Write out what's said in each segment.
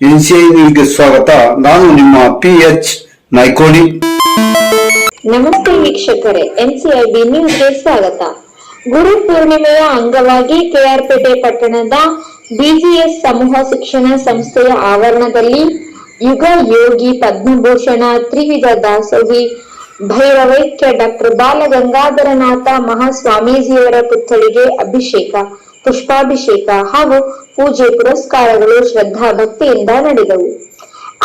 ಎನ್ಸಿಐವಿಗೆ ಸ್ವಾಗತ. ನಾನು ನಿಮ್ಮ ಪಿ ಎಚ್ ನೈಕೋಡಿ ನಮಸ್ತೆ ವೀಕ್ಷಕರೇ, ಎನ್ಸಿಐಬಿ ನ್ಯೂಸ್ಗೆ ಸ್ವಾಗತ. ಗುರು ಪೂರ್ಣಿಮೆಯ ಅಂಗವಾಗಿ ಕೆಆರ್ಪೇಟೆ ಪಟ್ಟಣದ ಬಿಜಿಎಸ್ ಸಮೂಹ ಶಿಕ್ಷಣ ಸಂಸ್ಥೆಯ ಆವರಣದಲ್ಲಿ ಯುಗ ಯೋಗಿ ಪದ್ಮಭೂಷಣ ತ್ರಿವಿಧ ದಾಸೋಹಿ ಭೈರವೈಕ್ಯ ಡಾಕ್ಟರ್ ಬಾಲಗಂಗಾಧರನಾಥ ಮಹಾಸ್ವಾಮೀಜಿಯವರ ಪುತ್ಥಳಿಗೆ ಅಭಿಷೇಕ ಪುಷ್ಪಾಭಿಷೇಕ ಹಾಗೂ ಪೂಜೆ ಪುರಸ್ಕಾರಗಳು ಶ್ರದ್ಧಾ ಭಕ್ತಿಯಿಂದ ನಡೆದವು.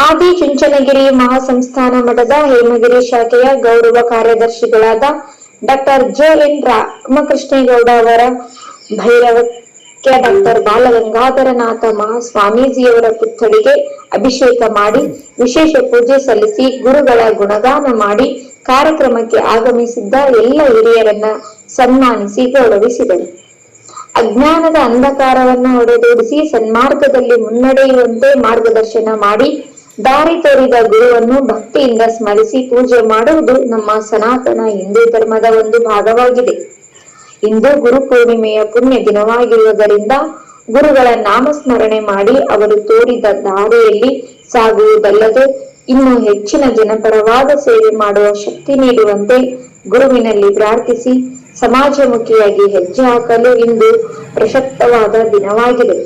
ಆದಿ ಚುಂಚನಗಿರಿ ಮಹಾಸಂಸ್ಥಾನ ಮಠದ ಹೇಮಗಿರಿ ಶಾಖೆಯ ಗೌರವ ಕಾರ್ಯದರ್ಶಿಗಳಾದ ಡಾಕ್ಟರ್ ಜೆ ಎನ್ ರಾಮಕೃಷ್ಣೇಗೌಡ ಅವರ ಭೈರವಕ್ಕೆ ಡಾಕ್ಟರ್ ಬಾಲಗಂಗಾಧರನಾಥ ಮಹಾಸ್ವಾಮೀಜಿಯವರ ಪುತ್ಥಳಿಗೆ ಅಭಿಷೇಕ ಮಾಡಿ, ವಿಶೇಷ ಪೂಜೆ ಸಲ್ಲಿಸಿ, ಗುರುಗಳ ಗುಣಗಾನ ಮಾಡಿ, ಕಾರ್ಯಕ್ರಮಕ್ಕೆ ಆಗಮಿಸಿದ್ದ ಎಲ್ಲ ಹಿರಿಯರನ್ನ ಸನ್ಮಾನಿಸಿ ಗೌರವಿಸಿದರು. ಅಜ್ಞಾನದ ಅಂಧಕಾರವನ್ನು ಹೊಡೆದೋಡಿಸಿ ಸನ್ಮಾರ್ಗದಲ್ಲಿ ಮುನ್ನಡೆಯುವಂತೆ ಮಾರ್ಗದರ್ಶನ ಮಾಡಿ ದಾರಿ ತೋರಿದ ಗುರುವನ್ನು ಭಕ್ತಿಯಿಂದ ಸ್ಮರಿಸಿ ಪೂಜೆ ಮಾಡುವುದು ನಮ್ಮ ಸನಾತನ ಹಿಂದೂ ಧರ್ಮದ ಒಂದು ಭಾಗವಾಗಿದೆ. ಇಂದು ಗುರು ಪೂರ್ಣಿಮೆಯ ಪುಣ್ಯ ದಿನವಾಗಿರುವುದರಿಂದ ಗುರುಗಳ ನಾಮಸ್ಮರಣೆ ಮಾಡಿ ಅವರು ತೋರಿದ ದಾರಿಯಲ್ಲಿ ಸಾಗುವುದಲ್ಲದೆ ಇನ್ನು ಹೆಚ್ಚಿನ ಜನಪರವಾದ ಸೇವೆ ಮಾಡುವ ಶಕ್ತಿ ನೀಡುವಂತೆ ಗುರುವಿನಲ್ಲಿ ಪ್ರಾರ್ಥಿಸಿ ಸಮಾಜಮುಖಿಯಾಗಿ ಹೆಜ್ಜೆ ಹಾಕಲು ಇಂದು ಪ್ರಸಕ್ತವಾದ ದಿನವಾಗಿದೆ.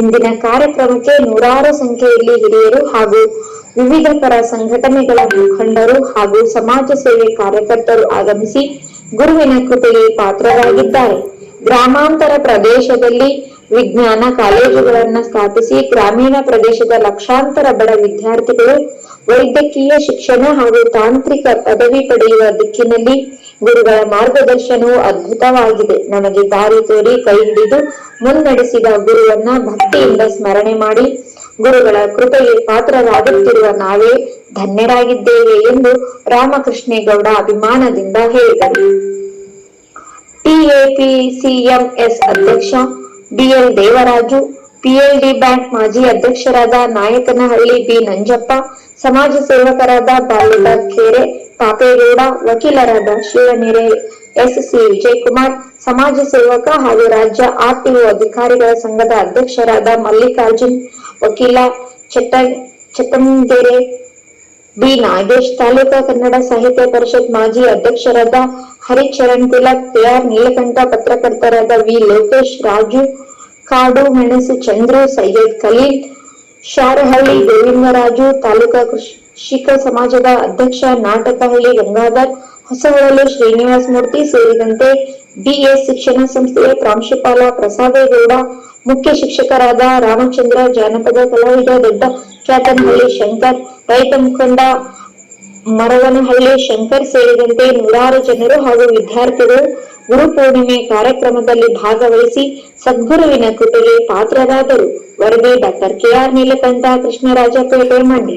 ಇಂದಿನ ಕಾರ್ಯಕ್ರಮಕ್ಕೆ ನೂರಾರು ಸಂಖ್ಯೆಯಲ್ಲಿ ಹಿರಿಯರು ಹಾಗೂ ವಿವಿಧ ಪರ ಸಂಘಟನೆಗಳ ಮುಖಂಡರು ಹಾಗೂ ಸಮಾಜ ಸೇವೆ ಕಾರ್ಯಕರ್ತರು ಆಗಮಿಸಿ ಗುರುವಿನ ಕೃಪೆಗೆ ಪಾತ್ರರಾಗಿದ್ದಾರೆ. ಗ್ರಾಮಾಂತರ ಪ್ರದೇಶದಲ್ಲಿ ವಿಜ್ಞಾನ ಕಾಲೇಜುಗಳನ್ನು ಸ್ಥಾಪಿಸಿ ಗ್ರಾಮೀಣ ಪ್ರದೇಶದ ಲಕ್ಷಾಂತರ ಬಡ ವಿದ್ಯಾರ್ಥಿಗಳು ವೈದ್ಯಕೀಯ ಶಿಕ್ಷಣ ಹಾಗೂ ತಾಂತ್ರಿಕ ಪದವಿ ಪಡೆಯುವ ದಿಕ್ಕಿನಲ್ಲಿ ಗುರುಗಳ ಮಾರ್ಗದರ್ಶನವು ಅದ್ಭುತವಾಗಿದೆ. ನಮಗೆ ದಾರಿ ತೋರಿ ಕೈ ಹಿಡಿದು ಮುನ್ನಡೆಸಿದ ಗುರುವನ್ನ ಭಕ್ತಿಯಿಂದ ಸ್ಮರಣೆ ಮಾಡಿ, ಗುರುಗಳ ಕೃಪೆಗೆ ಪಾತ್ರರಾಗುತ್ತಿರುವ ನಾವೇ ಧನ್ಯರಾಗಿದ್ದೇವೆ ಎಂದು ರಾಮಕೃಷ್ಣೇಗೌಡ ಅಭಿಮಾನದಿಂದ ಹೇಳಿದರು. ಟಿಎಪಿಸಿಎಂಎಸ್ ಅಧ್ಯಕ್ಷ ಬಿಎಲ್ ದೇವರಾಜು ಪಿಎಲ್ಡಿ ಬ್ಯಾಂಕ್ ಮಾಜಿ ಅಧ್ಯಕ್ಷರಾದ ನಾಯಕನಹಳ್ಳಿ ಬಿ ನಂಜಪ್ಪ, ಸಮಾಜ ಸೇವಕರಾದ ಬಾಲಕ ಖೇರೆ ಪಾಪೇಗೌಡ, ವಕೀಲರಾದ ಶಿವನೆರೆ ಎಸ್ ಸಿ ವಿಜಯಕುಮಾರ್, ಸಮಾಜ ಸೇವಕ ಹಾಗೂ ರಾಜ್ಯ ಆರ್ಟಿಒ ಅಧಿಕಾರಿಗಳ ಸಂಘದ ಅಧ್ಯಕ್ಷರಾದ ಮಲ್ಲಿಕಾರ್ಜುನ್, ವಕೀಲ ಚಟ್ಟ ಚಟ್ಟಂಗೆರೆ ಬಿ. ನಾಗೇಶ್, ತಾಲೂಕಾ ಕನ್ನಡ ಸಾಹಿತ್ಯ ಪರಿಷತ್ ಮಾಜಿ ಅಧ್ಯಕ್ಷರಾದ ಹರಿಚರಣ್ ತಿಲಕ್, ಕೆಆರ್ ನೀಲಕಂಠ, ಪತ್ರಕರ್ತರಾದ ವಿ. ಲೋಕೇಶ್, ರಾಜು, ಕಾಡು ಮೆಣಸು ಚಂದ್ರು, ಸೈಯದ್ ಖಲೀಲ್, ಶಾರಹಳ್ಳಿ ಗೋವಿಂದರಾಜು, ತಾಲೂಕಾ ಕೃಷಿಕ ಸಮಾಜದ ಅಧ್ಯಕ್ಷ ನಾಟಕಹಳ್ಳಿ ಗಂಗಾಧರ್ ಹೊಸಹೊಳಲು ಶ್ರೀನಿವಾಸ ಮೂರ್ತಿ ಸೇರಿದಂತೆ ಬಿಎಸ್ ಶಿಕ್ಷಣ ಸಂಸ್ಥೆಯ ಪ್ರಾಂಶುಪಾಲ ಪ್ರಸಾದೇಗೌಡ, ಮುಖ್ಯ ಶಿಕ್ಷಕರಾದ ರಾಮಚಂದ್ರ, ಜಾನಪದ ಕಲಾವಿದ ದೊಡ್ಡ ಕ್ಯಾತನಹಳ್ಳಿ ಶಂಕರ್, ರೈತ ಮುಖಂಡ ಮರವನಹಳ್ಳಿ ಶಂಕರ್ ಸೇರಿದಂತೆ ನೂರಾರು ಜನರು ಹಾಗೂ ವಿದ್ಯಾರ್ಥಿಗಳು ಗುರು ಪೂರ್ಣಿಮೆ ಕಾರ್ಯಕ್ರಮದಲ್ಲಿ ಭಾಗವಹಿಸಿ ಸದ್ಗುರುವಿನ ಕೃಪೆಗೆ ಪಾತ್ರರಾದರು. ವರದಿ doctor K R Neelakanta Krishnarajapete Mandya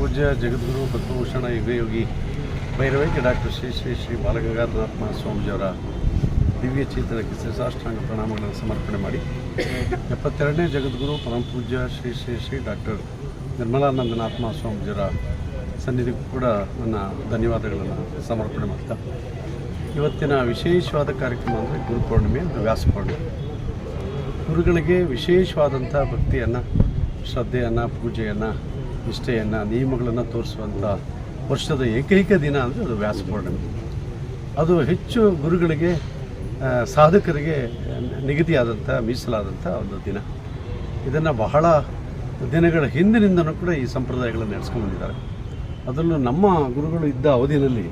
ಪೂಜ್ಯ ಜಗದ್ಗುರು ಪದ್ಮಭೂಷಣ ಯುಗಯೋಗಿ ಭೈರವೈಕ್ಯ ಡಾಕ್ಟರ್ ಶ್ರೀ ಶ್ರೀ ಶ್ರೀ ಬಾಲಗಂಗಾಧರನಾಥ ಸ್ವಾಮೀಜಿಯವರ ದಿವ್ಯ ಚೇತನಕ್ಕೆ ಶ್ರೀಸಾಷ್ಟಾಂಗ ಪ್ರಣಾಮಗಳನ್ನು ಸಮರ್ಪಣೆ ಮಾಡಿ. ಎಪ್ಪತ್ತೆರಡನೇ ಜಗದ್ಗುರು ಪರಮ ಪೂಜ್ಯ ಶ್ರೀ ಶ್ರೀ ಶ್ರೀ ಡಾಕ್ಟರ್ ನಿರ್ಮಲಾನಂದನಾಥ ಸ್ವಾಮೀಜಿಯವರ ಸನ್ನಿಧಿಗೂ ಕೂಡ ನನ್ನ ಧನ್ಯವಾದಗಳನ್ನು ಸಮರ್ಪಣೆ ಮಾಡ್ತಾ. ಇವತ್ತಿನ ವಿಶೇಷವಾದ ಕಾರ್ಯಕ್ರಮ ಅಂದರೆ ಗುರುಪೂರ್ಣಿಮೆ ವ್ಯಾಸ ಗುರುಗಳಿಗೆ ವಿಶೇಷವಾದಂಥ ಭಕ್ತಿಯನ್ನು, ಶ್ರದ್ಧೆಯನ್ನು, ಪೂಜೆಯನ್ನು ನಿಷ್ಠೆಯನ್ನು, ನಿಯಮಗಳನ್ನು ತೋರಿಸುವಂಥ ವರ್ಷದ ಏಕೈಕ ದಿನ ಅಂದರೆ ಅದು ವ್ಯಾಸ ಪೂರ್ಣಿಮೆ ಅದು ಹೆಚ್ಚು ಗುರುಗಳಿಗೆ ಸಾಧಕರಿಗೆ ನಿಗದಿಯಾದಂಥ ಮೀಸಲಾದಂಥ ಒಂದು ದಿನ. ಇದನ್ನು ಬಹಳ ದಿನಗಳ ಹಿಂದಿನಿಂದನೂ ಕೂಡ ಈ ಸಂಪ್ರದಾಯಗಳನ್ನು ನಡೆಸ್ಕೊಂಡು ಬಂದಿದ್ದಾರೆ. ಅದರಲ್ಲೂ ನಮ್ಮ ಗುರುಗಳು ಇದ್ದ ಅವಧಿಯಲ್ಲಿ